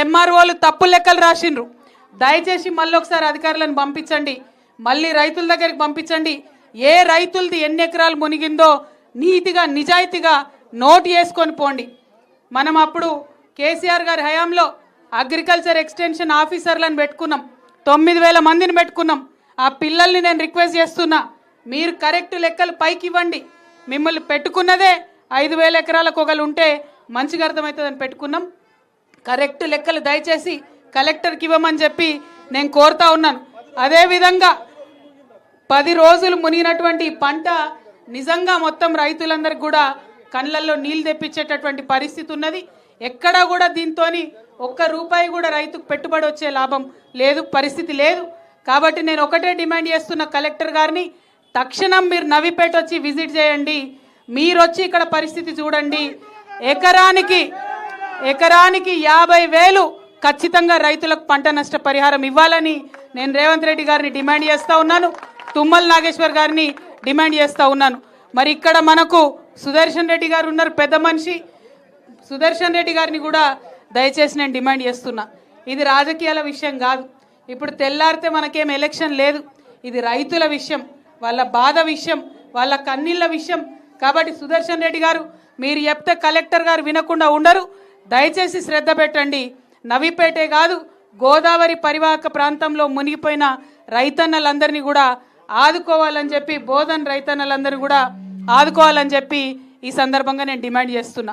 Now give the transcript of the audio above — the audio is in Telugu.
ఎంఆర్ఓలు తప్పు లెక్కలు రాసిండ్రు. దయచేసి మళ్ళీ ఒకసారి అధికారులను పంపించండి. మళ్ళీ రైతుల దగ్గరికి పంపించండి. ఏ రైతులది ఎన్ని ఎకరాలు మునిగిందో నీతిగా నిజాయితీగా నోటు చేసుకొని పోండి. మనం అప్పుడు కేసీఆర్ గారి హయాంలో అగ్రికల్చర్ ఎక్స్టెన్షన్ ఆఫీసర్లను పెట్టుకున్నాం. తొమ్మిది వేల మందిని పెట్టుకున్నాం. ఆ పిల్లల్ని నేను రిక్వెస్ట్ చేస్తున్నా మీరు కరెక్ట్ లెక్కలు పైకి ఇవ్వండి. మిమ్మల్ని పెట్టుకున్నదే ఐదు వేల ఎకరాలకు ఒకళ్ళు ఉంటే మంచిగా అర్థమవుతుందని పెట్టుకున్నాం. కరెక్ట్ లెక్కలు దయచేసి కలెక్టర్కి ఇవ్వమని చెప్పి నేను కోరుతా ఉన్నాను. అదేవిధంగా పది రోజులు మునిగినటువంటి పంట నిజంగా మొత్తం రైతులందరికీ కూడా కళ్ళల్లో నీళ్ళు తెప్పించేటటువంటి పరిస్థితి ఉన్నది. ఎక్కడా కూడా దీంతో ఒక్క రూపాయి కూడా రైతుకు పెట్టుబడి వచ్చే లాభం లేదు పరిస్థితి లేదు. కాబట్టి నేను ఒకటే డిమాండ్ చేస్తున్న కలెక్టర్ గారిని తక్షణం మీరు నవిపేట వచ్చి విజిట్ చేయండి. మీరు వచ్చి ఇక్కడ పరిస్థితి చూడండి. ఎకరానికి ఎకరానికి యాభై వేలు ఖచ్చితంగా రైతులకు పంట నష్ట పరిహారం ఇవ్వాలని నేను రేవంత్ రెడ్డి గారిని డిమాండ్ చేస్తూ ఉన్నాను. తుమ్మల నాగేశ్వర్ గారిని డిమాండ్ చేస్తూ ఉన్నాను. మరి ఇక్కడ మనకు సుదర్శన్ రెడ్డి గారు ఉన్నారు పెద్ద మనిషి. సుదర్శన్ రెడ్డి గారిని కూడా దయచేసి నేను డిమాండ్ చేస్తున్నా. ఇది రాజకీయాల విషయం కాదు. ఇప్పుడు తెల్లారితే మనకేం ఎలక్షన్ లేదు. ఇది రైతుల విషయం వాళ్ళ బాధ విషయం వాళ్ళ కన్నీళ్ళ విషయం. కాబట్టి సుదర్శన్ రెడ్డి గారు మీరు చెప్తే కలెక్టర్ గారు వినకుండా ఉండరు. దయచేసి శ్రద్ధ పెట్టండి. నవిపేటే కాదు గోదావరి పరివాహక ప్రాంతంలో మునిగిపోయిన రైతన్నలందరినీ కూడా ఆదుకోవాలని చెప్పి బోధన్ రైతన్నలందరినీ కూడా ఆదుకోవాలని చెప్పి ఈ సందర్భంగా నేను డిమాండ్ చేస్తున్నా.